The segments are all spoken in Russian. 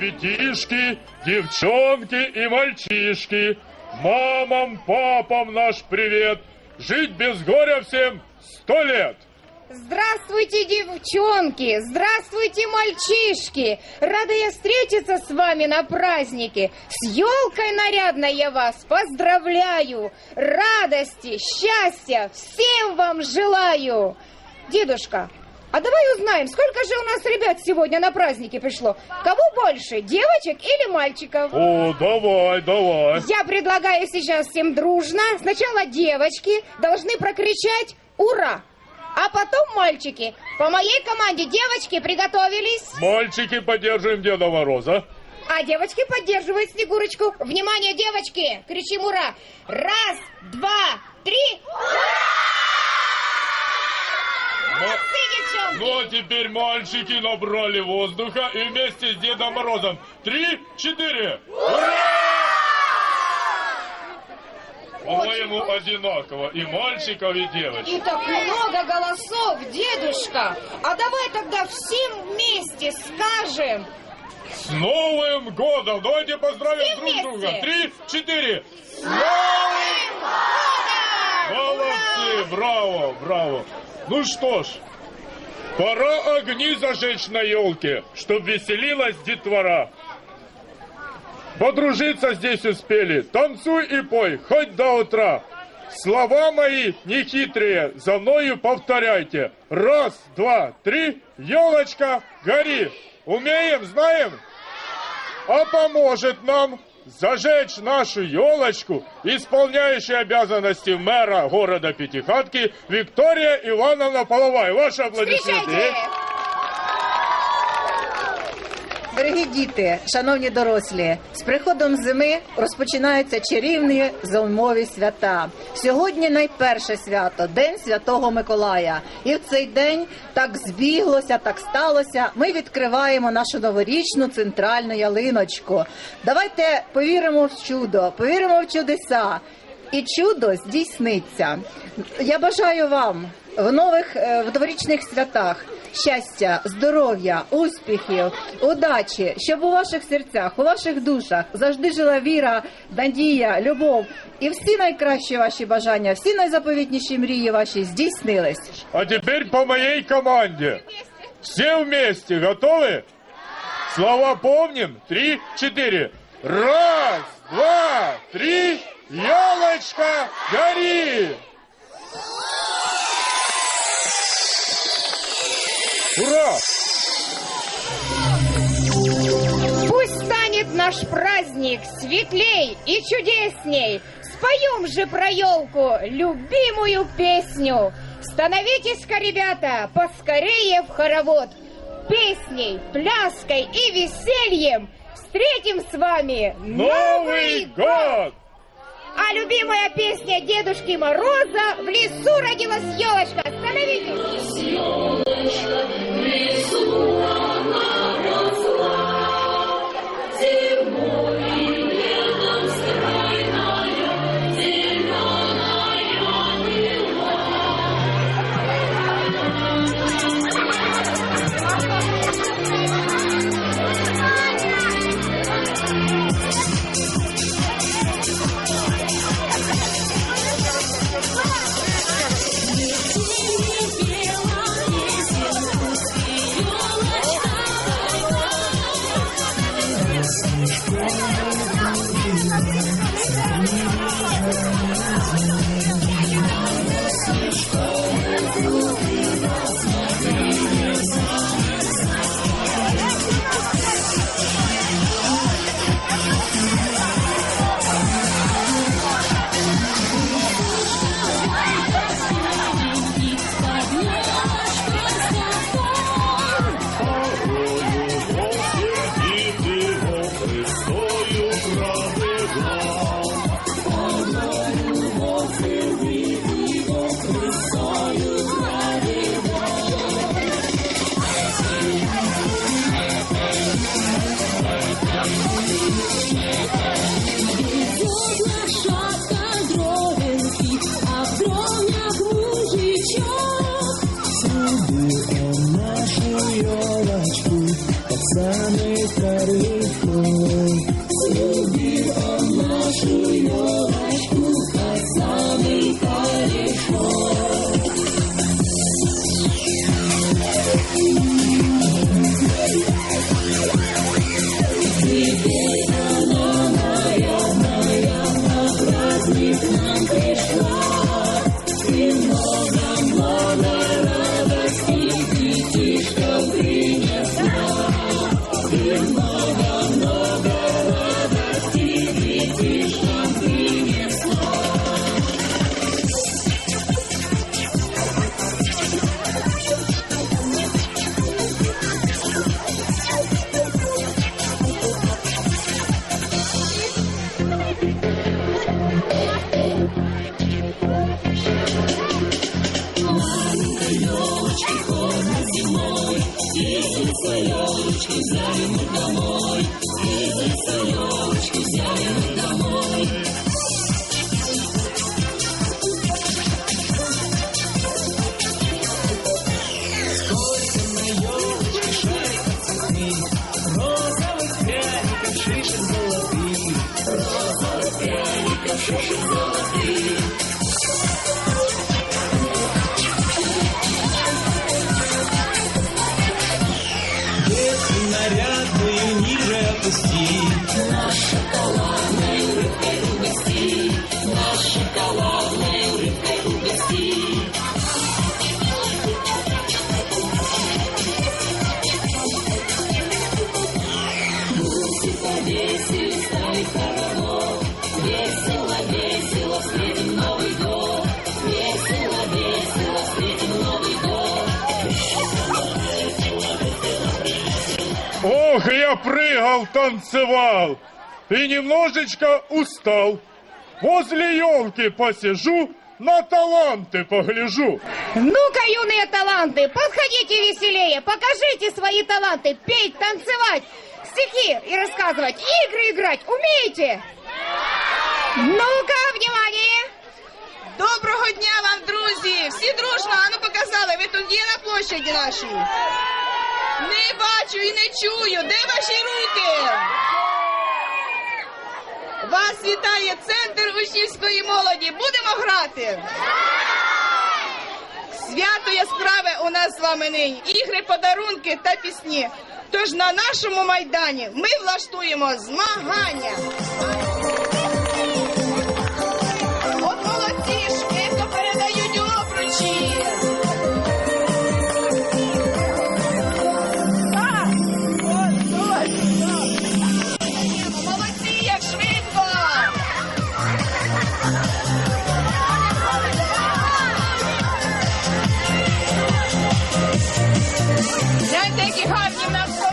ребятишки, девчонки и мальчишки. Мамам, папам наш привет. Жить без горя всем сто лет. Здравствуйте, девчонки! Здравствуйте, мальчишки! Рада я встретиться с вами на празднике. С елкой нарядной я вас поздравляю. Радости, счастья всем вам желаю. Дедушка, а давай узнаем, сколько же у нас ребят сегодня на празднике пришло? Кого больше, девочек или мальчиков? О, давай, давай. Я предлагаю сейчас всем дружно. Сначала девочки должны прокричать «Ура!», а потом мальчики. По моей команде девочки приготовились, Мальчики, поддерживаем Деда Мороза. а девочки поддерживают Снегурочку. Внимание, девочки! Кричим «Ура!». Раз, два, три. Девчонки! Ну а теперь мальчики набрали воздуха и вместе с Дедом Морозом. Три, четыре. Ура! По-моему, одинаково. И мальчиков, и девочек. И так много голосов, дедушка. А давай тогда всем вместе скажем. С Новым годом! Давайте поздравим Все друг друга. вместе. Три, четыре. С Новым Молодцы! Браво, браво! Ну что ж, пора огни зажечь на елке, чтоб веселилась детвора. Подружиться здесь успели, танцуй и пой, хоть до утра. Слова мои нехитрые, за мною повторяйте. Раз, два, три, елочка, гори. Умеем, знаем? А поможет нам зажечь нашу елочку, исполняющая обязанности мэра города Пятихатки Виктория Ивановна Половая. Ваши аплодисменты. Встречайте! Дорогі діти, шановні дорослі, з приходом зими розпочинаються чарівні зимові свята. Сьогодні найперше свято День Святого Миколая. І в цей день так збіглося, так сталося. Ми відкриваємо нашу новорічну центральну ялиночку. Давайте повіримо в чудо, повіримо в чудеса. І чудо здійсниться. Я бажаю вам в нових е, в дворічних святах щастя, здоров'я, успіхів, удачі, щоб у ваших серцях, у ваших душах завжди жила віра, надія, любов і всі найкращі ваші бажання, всі найзаповітніші мрії ваші здійснились. А теперь по моей команде. Все вместе готовы? Слова помним? Три, четыре. Раз, два, три. Елочка, гори! Ура! Пусть станет наш праздник светлей и чудесней. Споем же про елку любимую песню. Становитесь-ка, ребята, поскорее в хоровод. Песней, пляской и весельем встретим с вами Новый год! Любимая песня Дедушки Мороза «В лесу родилась елочка». Становитесь! І Ох, я прыгал, танцевал и немножечко устал. Возле елки посижу, на таланты погляжу. Ну-ка, юные таланты, подходите веселее, покажите свои таланты, петь, танцевать, стихи и рассказывать, игры играть умеете? Ну-ка, внимание! Доброго дня вам, друзі! Всі дружно, а ну показали, ви тут є на площаді нашій? Не бачу і не чую. Де ваші руки? Вас вітає центр учнівської молоді. Будемо грати. Свято яскраве у нас з вами нині. Ігри, подарунки та пісні. Тож на нашому майдані ми влаштуємо змагання. Don't you have, you must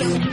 Yeah.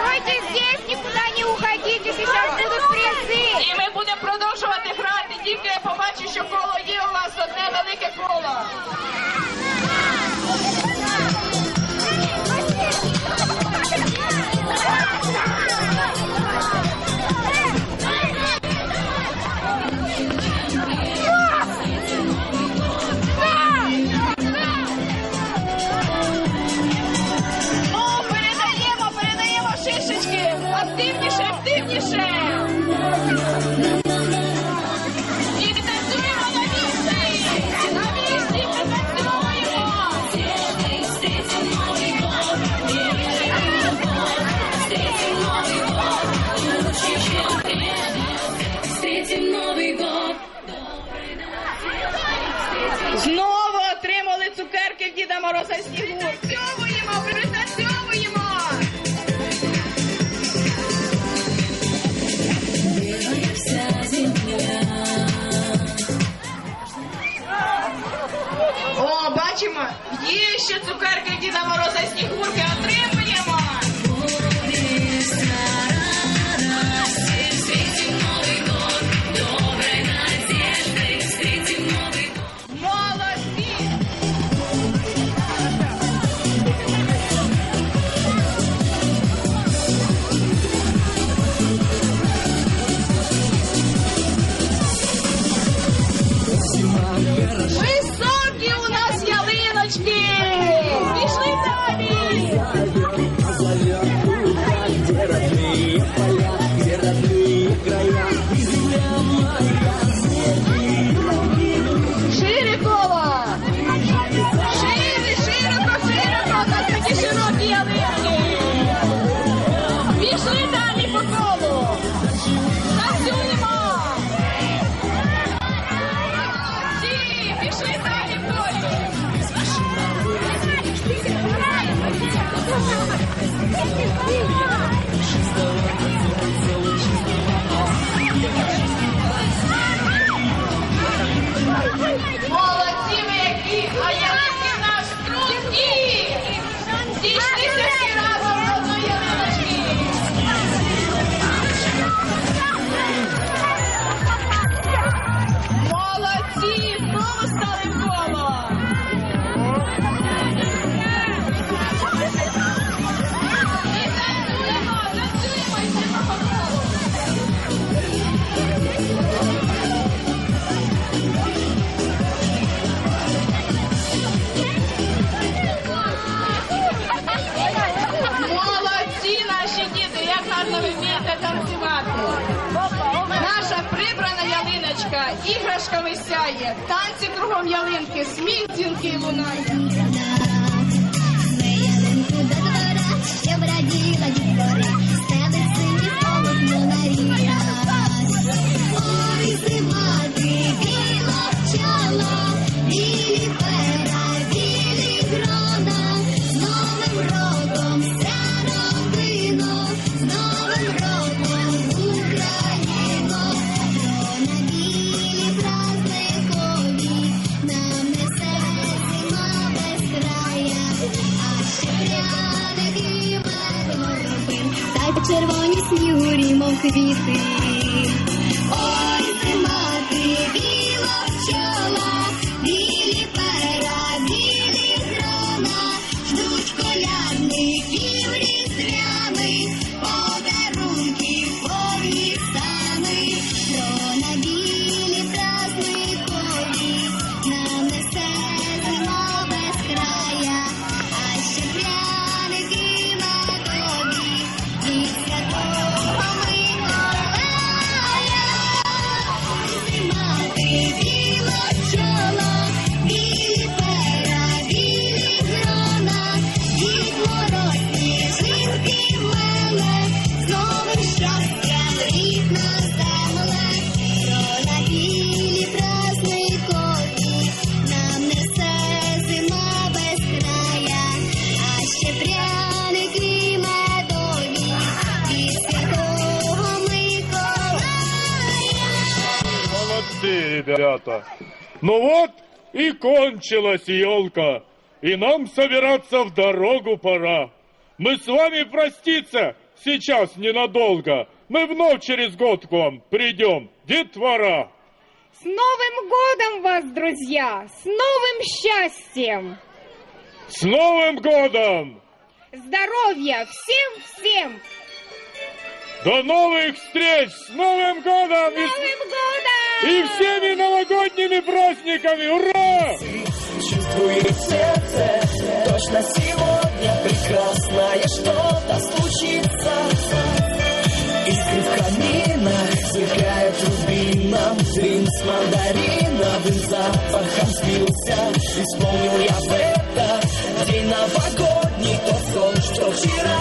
Стойте здесь, никуда не уходите, сейчас будут призи. И мы будем продовжувати грати, тільки я побачу, що коло є у нас одне велике коло. Знову отримали цукерки в Діда Мороза Снігур. Пританцьовуємо, пританцьовуємо! О, бачимо, є ще цукерки в Діда Мороза Снігурки. Отримали. Ялиночка іграшками сяє, танці кругом ялинки, сміх дзвінки лунають. Я б раділа дітвори. червоні снігурі, мов квіти. Ну вот и кончилась елка, и нам собираться в дорогу пора. Мы с вами проститься сейчас ненадолго. Мы вновь через год к вам придем, детвора. С Новым годом вас, друзья! С новым счастьем! С Новым годом! Здоровья всем-всем! До новых встреч! С Новым годом! С- Новым годом! И всеми новогодними праздниками! Ура! Чувствует сердце, точно сегодня прекрасное что-то случится. Искры в каминах сверкают рубином, принц мандариновым запахом слился. Исполнил я в этот день новогодний тот сон, что вчера